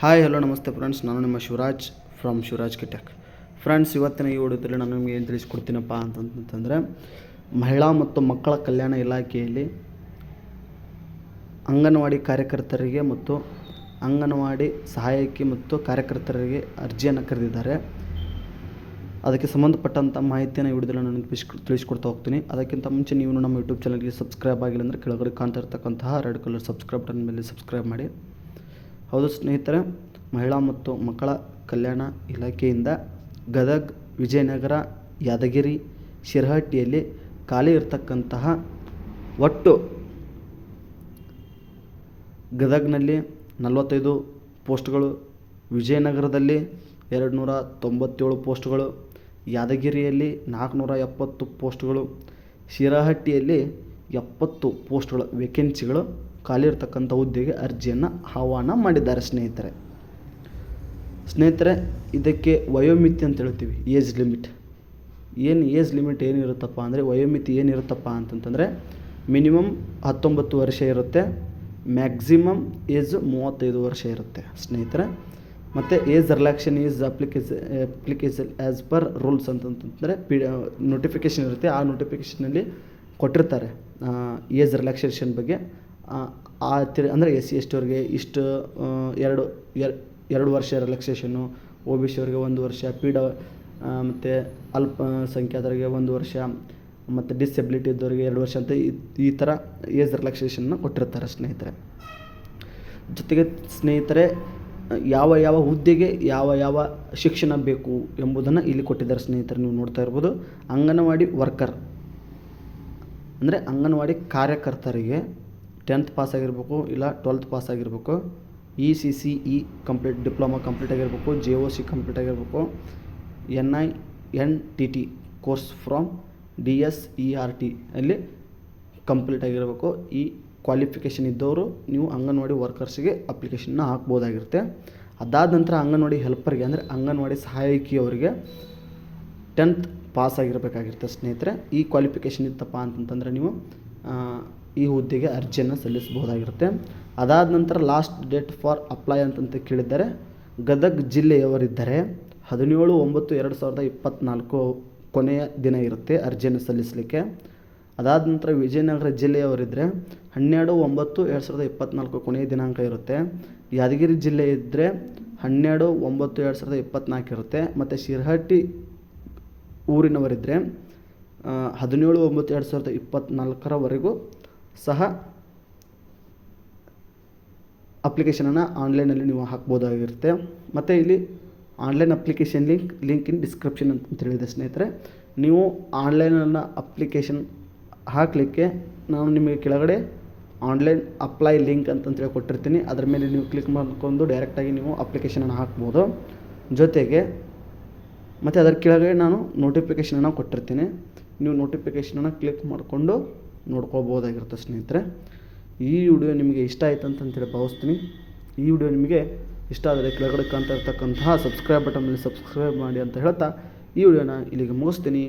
Hi hello ನಮಸ್ತೆ friends ನಾನು ನಿಮ್ಮ ಶಿವರಾಜ್ ಫ್ರಮ್ ಶಿವರಾಜ್ ಕಿಟಕ್ ಫ್ರೆಂಡ್ಸ್ ಇವತ್ತಿನ ಈ ವಿಡಿಯೋದಲ್ಲಿ ನಾನು ನಿಮಗೆ ಏನು ತಿಳಿಸ್ಕೊಡ್ತೀನಪ್ಪ ಅಂತಂತಂದರೆ, ಮಹಿಳಾ ಮತ್ತು ಮಕ್ಕಳ ಕಲ್ಯಾಣ ಇಲಾಖೆಯಲ್ಲಿ ಅಂಗನವಾಡಿ ಕಾರ್ಯಕರ್ತರಿಗೆ ಮತ್ತು ಅಂಗನವಾಡಿ ಸಹಾಯಕಿ ಮತ್ತು ಕಾರ್ಯಕರ್ತರಿಗೆ ಅರ್ಜಿಯನ್ನು ಕರೆದಿದ್ದಾರೆ. ಅದಕ್ಕೆ ಸಂಬಂಧಪಟ್ಟಂಥ ಮಾಹಿತಿಯನ್ನು ವಿಡಿಯೋದಲ್ಲಿ ನಾನು ತಿಳಿಸ್ ತಿಳಿಸ್ಕೊಡ್ತಾ ಹೋಗ್ತೀನಿ. ಅದಕ್ಕಿಂತ ಮುಂಚೆ ನೀವು ನಮ್ಮ ಯೂಟ್ಯೂಬ್ ಚಾನಲ್ಗೆ ಸಬ್ಸ್ಕ್ರೈಬ್ ಆಗಿಲ್ಲ ಅಂದರೆ ಕೆಳಗಡೆ ಕಾಣ್ತಾ ಇರ್ತಕ್ಕಂತಹ ರೆಡ್ ಕಲರ್ ಸಬ್ಸ್ಕ್ರೈಬ್ ಬಟನ್ ಮೇಲೆ ಸಬ್ಸ್ಕ್ರೈಬ್ ಮಾಡಿ. ಹೌದು ಸ್ನೇಹಿತರೆ, ಮಹಿಳಾ ಮತ್ತು ಮಕ್ಕಳ ಕಲ್ಯಾಣ ಇಲಾಖೆಯಿಂದ ಗದಗ್, ವಿಜಯನಗರ, ಯಾದಗಿರಿ, ಶಿರಹಟ್ಟಿಯಲ್ಲಿ ಖಾಲಿ ಇರತಕ್ಕಂತಹ ಒಟ್ಟು ಗದಗ್ನಲ್ಲಿ ನಲವತ್ತೈದು ಪೋಸ್ಟ್ಗಳು, ವಿಜಯನಗರದಲ್ಲಿ ಎರಡು ನೂರ ತೊಂಬತ್ತೇಳು ಪೋಸ್ಟ್ಗಳು, ಯಾದಗಿರಿಯಲ್ಲಿ ನಾಲ್ಕುನೂರ ಎಪ್ಪತ್ತು ಪೋಸ್ಟ್ಗಳು, ಶಿರಹಟ್ಟಿಯಲ್ಲಿ ಎಪ್ಪತ್ತು ಪೋಸ್ಟ್ಗಳು ವೇಕೆನ್ಸಿಗಳು ಖಾಲಿ ಇರತಕ್ಕಂಥ ಹುದ್ದೆಗೆ ಅರ್ಜಿಯನ್ನು ಆಹ್ವಾನ ಮಾಡಿದ್ದಾರೆ ಸ್ನೇಹಿತರೆ. ಸ್ನೇಹಿತರೆ, ಇದಕ್ಕೆ ವಯೋಮಿತಿ ಅಂತ ಹೇಳ್ತೀವಿ, ಏಜ್ ಲಿಮಿಟ್. ಏನು ಏಜ್ ಲಿಮಿಟ್ ಏನಿರುತ್ತಪ್ಪ ಅಂದರೆ, ವಯೋಮಿತಿ ಏನಿರುತ್ತಪ್ಪ ಅಂತಂತಂದರೆ, ಮಿನಿಮಮ್ ಹತ್ತೊಂಬತ್ತು ವರ್ಷ ಇರುತ್ತೆ, ಮ್ಯಾಕ್ಸಿಮಮ್ ಏಜ್ ಮೂವತ್ತೈದು ವರ್ಷ ಇರುತ್ತೆ ಸ್ನೇಹಿತರೆ. ಮತ್ತು age relaxation is applicable application as per rules ಅಂತಂತಂದರೆ, ಪಿ ನೋಟಿಫಿಕೇಶನ್ ಇರುತ್ತೆ. ಆ ನೋಟಿಫಿಕೇಷನಲ್ಲಿ ಕೊಟ್ಟಿರ್ತಾರೆ ಏಜ್ ರಿಲ್ಯಾಕ್ಸೇಷನ್ ಬಗ್ಗೆ. ಆ ತಿರ್, ಅಂದರೆ ಎಸ್ ಸಿ ಎಸ್ ಟಿಯವ್ರಿಗೆ ಇಷ್ಟು ಎರಡು ಎರಡು ವರ್ಷ ರಿಲ್ಯಾಕ್ಸೇಷನ್ನು ಒ ಬಿ ಸಿ ಅವ್ರಿಗೆ ಒಂದು ವರ್ಷ ಪಿ ಡ ಮತ್ತು ಅಲ್ಪಸಂಖ್ಯಾತರಿಗೆ ಒಂದು ವರ್ಷ, ಮತ್ತು ಡಿಸೆಬಿಲಿಟಿ ಇದ್ದವರಿಗೆ ಎರಡು ವರ್ಷ ಅಂತ ಈ ಈ ಥರ ಏಜ್ ರಿಲ್ಯಾಕ್ಸೇಷನ್ನ ಕೊಟ್ಟಿರ್ತಾರೆ ಸ್ನೇಹಿತರೆ. ಜೊತೆಗೆ ಸ್ನೇಹಿತರೆ, ಯಾವ ಯಾವ ಹುದ್ದೆಗೆ ಯಾವ ಯಾವ ಶಿಕ್ಷಣ ಬೇಕು ಎಂಬುದನ್ನು ಇಲ್ಲಿ ಕೊಟ್ಟಿದ್ದಾರೆ ಸ್ನೇಹಿತರೆ ನೀವು ನೋಡ್ತಾ ಇರ್ಬೋದು. ಅಂಗನವಾಡಿ ವರ್ಕರ್ ಅಂದರೆ ಅಂಗನವಾಡಿ ಕಾರ್ಯಕರ್ತರಿಗೆ ಟೆಂತ್ ಪಾಸ್ ಆಗಿರಬೇಕು ಇಲ್ಲ ಟ್ವೆಲ್ತ್ ಪಾಸ್ ಆಗಿರಬೇಕು. E C C E complete diploma complete ಆಗಿರಬೇಕು ಜೆ ಒ ಸಿ ಕಂಪ್ಲೀಟ್ ಆಗಿರಬೇಕು. N I N T T course from D S E R T ಅಲ್ಲಿ ಕಂಪ್ಲೀಟ್ ಆಗಿರಬೇಕು. ಈ ಕ್ವಾಲಿಫಿಕೇಷನ್ ಇದ್ದವರು ನೀವು ಅಂಗನವಾಡಿ ವರ್ಕರ್ಸಿಗೆ ಅಪ್ಲಿಕೇಶನ್ನ ಹಾಕ್ಬೋದಾಗಿರುತ್ತೆ. ಅದಾದ ನಂತರ ಅಂಗನವಾಡಿ ಹೆಲ್ಪರ್ಗೆ ಅಂದರೆ ಅಂಗನವಾಡಿ ಸಹಾಯಕಿಯವರಿಗೆ ಟೆಂತ್ ಪಾಸ್ ಆಗಿರಬೇಕಾಗಿರುತ್ತೆ ಸ್ನೇಹಿತರೆ. ಈ ಕ್ವಾಲಿಫಿಕೇಷನ್ ಇತ್ತಪ್ಪ ಅಂತಂತಂದರೆ ನೀವು ಈ ಹುದ್ದೆಗೆ ಅರ್ಜಿಯನ್ನು ಸಲ್ಲಿಸಬಹುದಾಗಿರುತ್ತೆ. ಅದಾದ ನಂತರ ಲಾಸ್ಟ್ ಡೇಟ್ ಫಾರ್ ಅಪ್ಲೈ ಅಂತಂತ ಕೇಳಿದ್ದಾರೆ. ಗದಗ್ ಜಿಲ್ಲೆಯವರಿದ್ದರೆ ಹದಿನೇಳು ಒಂಬತ್ತು ಎರಡು ಸಾವಿರದ ಇಪ್ಪತ್ತ್ನಾಲ್ಕು ಕೊನೆಯ ದಿನ ಇರುತ್ತೆ ಅರ್ಜಿಯನ್ನು ಸಲ್ಲಿಸಲಿಕ್ಕೆ. ಅದಾದ ನಂತರ ವಿಜಯನಗರ ಜಿಲ್ಲೆಯವರಿದ್ದರೆ ಹನ್ನೆರಡು ಒಂಬತ್ತು ಎರಡು ಸಾವಿರದ ಇಪ್ಪತ್ತ್ನಾಲ್ಕು ಕೊನೆಯ ದಿನಾಂಕ ಇರುತ್ತೆ. ಯಾದಗಿರಿ ಜಿಲ್ಲೆ ಇದ್ದರೆ ಹನ್ನೆರಡು ಒಂಬತ್ತು ಎರಡು ಸಾವಿರದ ಇಪ್ಪತ್ತ್ನಾಲ್ಕು ಇರುತ್ತೆ. ಮತ್ತು ಶಿರಹಟ್ಟಿ ಊರಿನವರಿದ್ದರೆ ಹದಿನೇಳು ಒಂಬತ್ತು ಎರಡು ಸಾವಿರದ ಇಪ್ಪತ್ತ್ನಾಲ್ಕರವರೆಗೂ ಸಹ ಅಪ್ಲಿಕೇಶನನ್ನು ಆನ್ಲೈನಲ್ಲಿ ನೀವು ಹಾಕ್ಬೋದಾಗಿರುತ್ತೆ. ಮತ್ತು ಇಲ್ಲಿ online application link link in description ಅಂತ ಹೇಳಿದೆ ಸ್ನೇಹಿತರೆ. ನೀವು ಆನ್ಲೈನನ್ನು ಅಪ್ಲಿಕೇಶನ್ ಹಾಕಲಿಕ್ಕೆ ನಾನು ನಿಮಗೆ ಕೆಳಗಡೆ ಆನ್ಲೈನ್ ಅಪ್ಲೈ ಲಿಂಕ್ ಅಂತಂತೇಳಿ ಕೊಟ್ಟಿರ್ತೀನಿ. ಅದರ ಮೇಲೆ ನೀವು ಕ್ಲಿಕ್ ಮಾಡ್ಕೊಂಡು ಡೈರೆಕ್ಟಾಗಿ ನೀವು ಅಪ್ಲಿಕೇಶನನ್ನು ಹಾಕ್ಬೋದು. ಜೊತೆಗೆ ಮತ್ತು ಅದರ ಕೆಳಗಡೆ ನಾನು ನೋಟಿಫಿಕೇಶನನ್ನು ಕೊಟ್ಟಿರ್ತೀನಿ. ನೀವು ನೋಟಿಫಿಕೇಶನನ್ನು ಕ್ಲಿಕ್ ಮಾಡಿಕೊಂಡು ನೋಡ್ಕೊಳ್ಬೋದಾಗಿರುತ್ತೆ ಸ್ನೇಹಿತರೆ. ಈ ವಿಡಿಯೋ ನಿಮಗೆ ಇಷ್ಟ ಆಯ್ತು ಅಂತಂತೇಳಿ ಭಾವಿಸ್ತೀನಿ. ಈ ವಿಡಿಯೋ ನಿಮಗೆ ಇಷ್ಟ ಆದರೆ ಕೆಳಗಡೆ ಕಾಣ್ತಾ ಇರ್ತಕ್ಕಂತಹ ಸಬ್ಸ್ಕ್ರೈಬ್ ಬಟನ್ ಮೇಲೆ ಸಬ್ಸ್ಕ್ರೈಬ್ ಮಾಡಿ ಅಂತ ಹೇಳ್ತಾ ಈ ವಿಡಿಯೋನ ಇಲ್ಲಿಗೆ ಮುಗಿಸ್ತೀನಿ.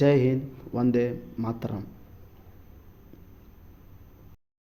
ಜೈ ಹಿಂದ್, ವಂದೇ ಮಾತರಂ.